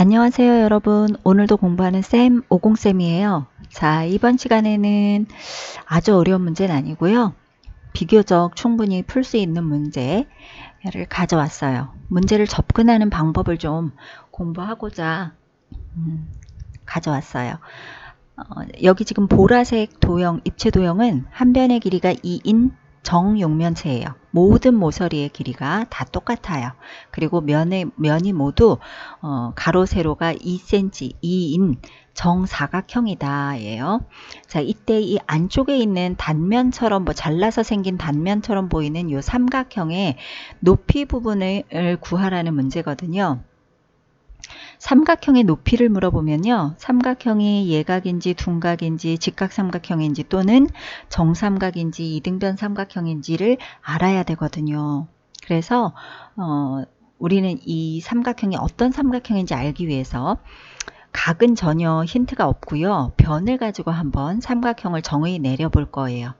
안녕하세요 여러분. 오늘도 공부하는 쌤 오공쌤이에요. 자 이번 시간에는 아주 어려운 문제는 아니고요. 비교적 충분히 풀 수 있는 문제를 가져왔어요. 문제를 접근하는 방법을 좀 공부하고자 음, 가져왔어요. 어, 여기 지금 보라색 도형 입체 도형은 한 변의 길이가 2인 정육면체예요. 모든 모서리의 길이가 다 똑같아요. 그리고 면의, 면이 모두 어, 가로 세로가 2cm, 2인 정사각형이다 예요. 자, 이때 이 안쪽에 있는 단면처럼 뭐 잘라서 생긴 단면처럼 보이는 이 삼각형의 높이 부분을 구하라는 문제거든요. 삼각형의 높이를 물어보면요. 삼각형이 예각인지 둔각인지 직각삼각형인지 또는 정삼각인지 이등변 삼각형인지를 알아야 되거든요. 그래서 어, 우리는 이 삼각형이 어떤 삼각형인지 알기 위해서 각은 전혀 힌트가 없고요. 변을 가지고 한번 삼각형을 정의 내려볼 거예요.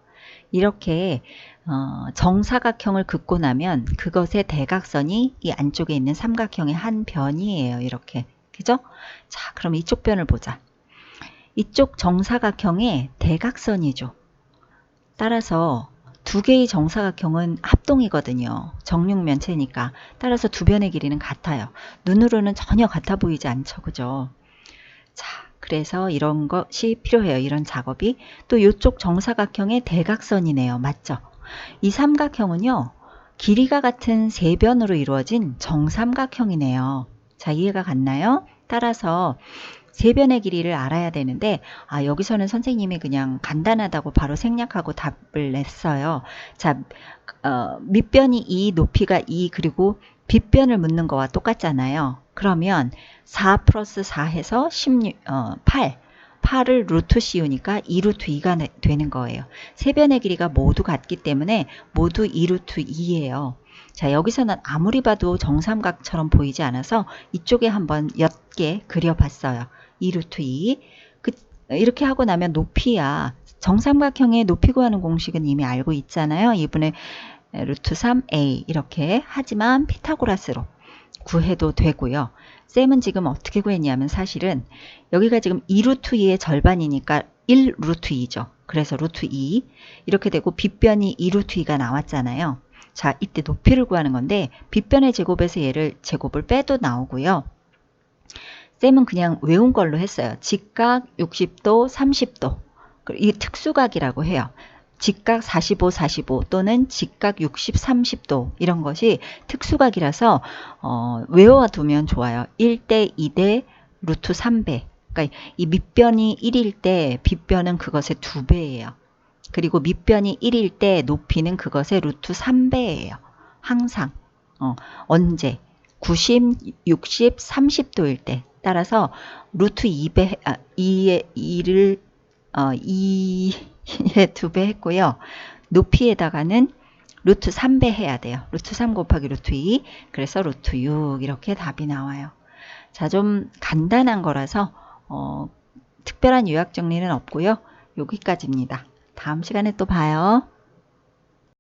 이렇게 어, 정사각형을 긋고 나면 그것의 대각선이 이 안쪽에 있는 삼각형의 한 변이에요. 이렇게. 그죠? 자, 그럼 이쪽 변을 보자. 이쪽 정사각형의 대각선이죠. 따라서 두 개의 정사각형은 합동이거든요. 정육면체니까. 따라서 두 변의 길이는 같아요. 눈으로는 전혀 같아 보이지 않죠. 그죠? 자, 그래서 이런 것이 필요해요. 이런 작업이. 또 이쪽 정사각형의 대각선이네요. 맞죠? 이 삼각형은요. 길이가 같은 세 변으로 이루어진 정삼각형이네요. 자, 이해가 갔나요? 따라서 세 변의 길이를 알아야 되는데 아, 여기서는 선생님이 그냥 간단하다고 바로 생략하고 답을 냈어요. 자, 어, 밑변이 2, 높이가 2, 그리고 빗변을 묻는 거와 똑같잖아요. 그러면 4 플러스 4 해서 16, 어, 8. 8을 루트 씌우니까 2루트 2가 되는 거예요. 세 변의 길이가 모두 같기 때문에 모두 2루트 2예요. 자 여기서는 아무리 봐도 정삼각처럼 보이지 않아서 이쪽에 한번 옅게 그려봤어요. 2루트 2. 그, 이렇게 하고 나면 높이야. 정삼각형의 높이 구하는 공식은 이미 알고 있잖아요. 이분의 루트 3a 이렇게 하지만 피타고라스로 구해도 되고요. 쌤은 지금 어떻게 구했냐면 사실은 여기가 지금 2루트 2의 절반이니까 1 루트 2죠. 그래서 루트 2 이렇게 되고 빗변이 2루트 2가 나왔잖아요. 자 이때 높이를 구하는 건데 빗변의 제곱에서 얘를 제곱을 빼도 나오고요. 쌤은 그냥 외운 걸로 했어요. 직각 60도, 30도. 이 특수각이라고 해요. 직각 45, 45 또는 직각 60, 30도 이런 것이 특수각이라서 어, 외워두면 좋아요. 1대 2대 루트 3배. 그러니까 이 밑변이 1일 때 빗변은 그것의 2배예요. 그리고 밑변이 1일 때 높이는 그것의 루트 3배예요. 항상. 어, 언제? 90, 60, 30도일 때. 따라서 루트 2배, 아, 2의 2를, 어, 2, 의 2배 했고요. 높이에다가는 루트 3배 해야 돼요. 루트 3 곱하기 루트 2. 그래서 루트 6 이렇게 답이 나와요. 자, 좀 간단한 거라서 어, 특별한 요약 정리는 없고요. 여기까지입니다. 다음 시간에 또 봐요.